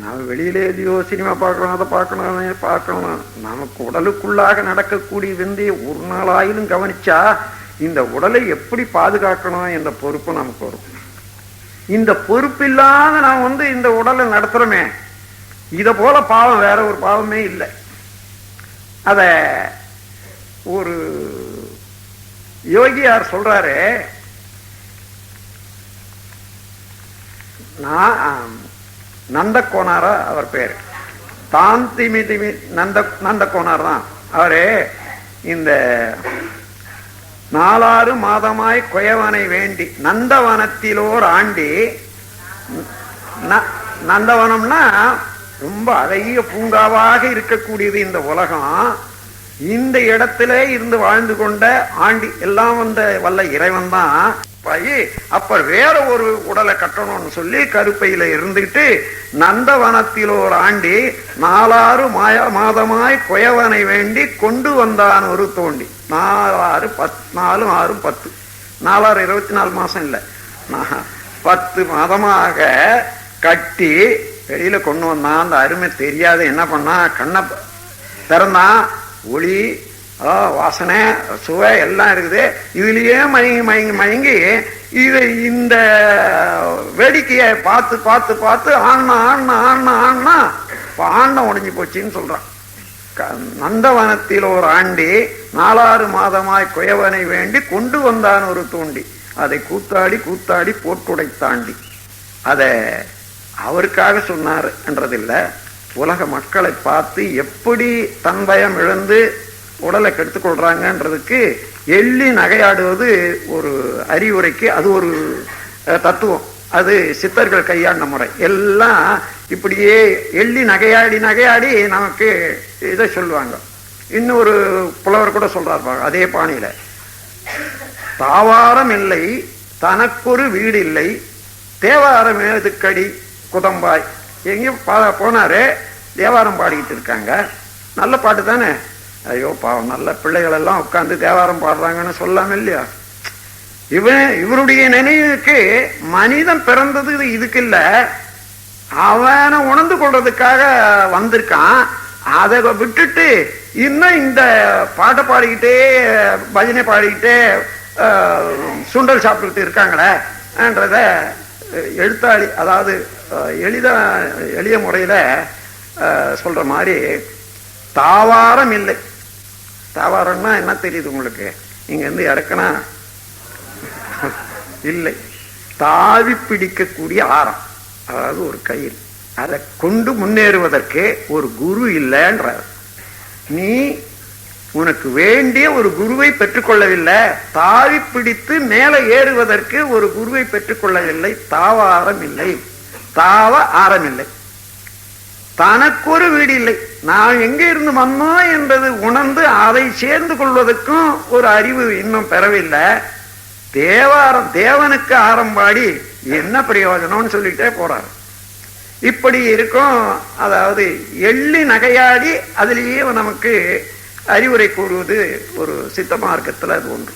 நாம் வெளியில எதையோ சினிமா பார்க்கணும் அதை பார்க்கணும் பார்க்கணும் நமக்கு உடலுக்குள்ளாக நடக்கக்கூடிய விந்தையை ஒரு நாளாயிலும் கவனிச்சா இந்த உடலை எப்படி பாதுகாக்கணும் என்ற பொறுப்பு நமக்கு வரும். இந்த பொறுப்பு இல்லாத நாம் வந்து இந்த உடலை நடத்துறோமே இத போல பாவம் வேற ஒரு பாவமே இல்லை. அத ஒரு யோகியார் சொல்றாரு? நான் நந்த நந்தகோனாரா அவர் பேர். தாந்திமி திமி நந்த நந்தகோனார் தான். அவரு இந்த நாலாறு மாதமாய் கொயவனை வேண்டி நந்தவனத்திலோர் ஆண்டி ந- நந்தவனம்னா ரொம்ப அழகிய பூங்காவாக இருக்கக்கூடியது இந்த உலகம். இந்த இடத்திலே இருந்து வாழ்ந்து கொண்ட ஆண்டி எல்லாம் வந்த வல்ல இறைவன் தான். போய் அப்ப வேற ஒரு உடலை கட்டணும்னு சொல்லி கருப்பையில இருந்துகிட்டு நந்தவனத்தில் ஒரு ஆண்டி நாலாறு மாய மாதமாய் குயவனை வேண்டி கொண்டு வந்தான் ஒரு தோண்டி. நாலாறு பத் நாலு ஆறும் பத்து. நாலாறு இருபத்தி நாலு மாசம் இல்லை. பத்து மாதமாக கட்டி வெளியில கொண்டு வந்தான். அந்த அருமை தெரியாத. என்ன பண்ணா? கண்ணை திறந்தான் ஒளி ஆ, வாசனை சுவை எல்லாம் இருக்குது. இதுலயே மயங்கி மயங்கி மயங்கி இது இந்த வேடிக்கையை பார்த்து பார்த்து பார்த்து ஆண்ணா ஆண்ணா ஆண்ணா ஆண்ணா இப்ப ஆண்ணம் உடைஞ்சு போச்சுன்னு சொல்றான். க- நந்தவனத்தில் ஒரு ஆண்டி நாலாறு மாதமாய் குயவனை வேண்டி கொண்டு வந்தான் ஒரு தூண்டி. அதை கூத்தாடி கூத்தாடி போட்டுடைத்தாண்டி. அதை அவருக்காக சொன்னார் என்றதில்ல. உலக மக்களை பார்த்து எப்படி தன் பயம் இழந்து உடலை கெடுத்துக் கொள்றாங்கன்றதுக்கு எள்ளி நகையாடுவது ஒரு அறிவுரைக்கு அது ஒரு தத்துவம். அது சித்தர்கள் கையாண்ட முறை. எல்லாம் இப்படியே எள்ளி நகையாடி நகையாடி நமக்கு இதை சொல்லுவாங்க. இன்னொரு புலவர் கூட சொல்றார் அதே பாணியில. தாவாரம் இல்லை தனக்கொரு வீடு இல்லை தேவாரம் ஏதுக்கடி குதம்பாய். எங்கேயும் பா- போனாரு தேவாரம் பாடிக்கிட்டு இருக்காங்க. நல்ல பாட்டு தானே? ஐயோ பாவம் நல்ல பிள்ளைகள் எல்லாம் உட்கார்ந்து தேவாரம் பாடுறாங்கன்னு சொல்லாம இல்லையா? இவன் இவருடைய நினைவுக்கு மனிதன் பிறந்தது இதுக்கு இல்ல. அவனை உணர்ந்து கொள்றதுக்காக வந்திருக்கான். அதை விட்டுட்டு இன்னும் இந்த பாட்டை பாடிக்கிட்டே பஜனை பாடிக்கிட்டே சுண்டல் சாப்பிட்டுக்கிட்டு இருக்காங்களே என்றத எழுத்தாளி அதாவது எளித எளிய முறையில அஹ், சொல்ற மாதிரி தாவாரம் இல்லை. தாவாரம்னா என்ன தெரியுது உங்களுக்கு? இங்க இருந்து இறக்குனா இல்லை. தாவி பிடிக்கக்கூடிய ஆரம். அதாவது ஒரு கயிறு. அதை கொண்டு முன்னேறுவதற்கு ஒரு குரு இல்லைன்றார். நீ உனக்கு வேண்டிய ஒரு குருவை பெற்றுக்கொள்ளவில்லை. தாவி பிடித்து மேலே ஏறுவதற்கு ஒரு குருவை பெற்றுக்கொள்ளவில்லை. தாவாரம் இல்லை. தாவ ஆரம் இல்லை. தனக்கொரு வீடு இல்லை. நான் எங்க இருந்து வந்தோம் என்பது உணர்ந்து அதை சேர்ந்து கொள்வதற்கும் ஒரு அறிவு இன்னும் பெறவில்லை. தேவாரம் தேவனுக்கு ஆரம்பாடி என்ன பிரயோஜனம்னு சொல்லிட்டே போறாரு. இப்படி இருக்கும் அதாவது எள்ளி நகையாடி அதுலேயே நமக்கு அறிவுரை கூறுவது ஒரு சித்த மார்க்கத்தில் அது ஒன்று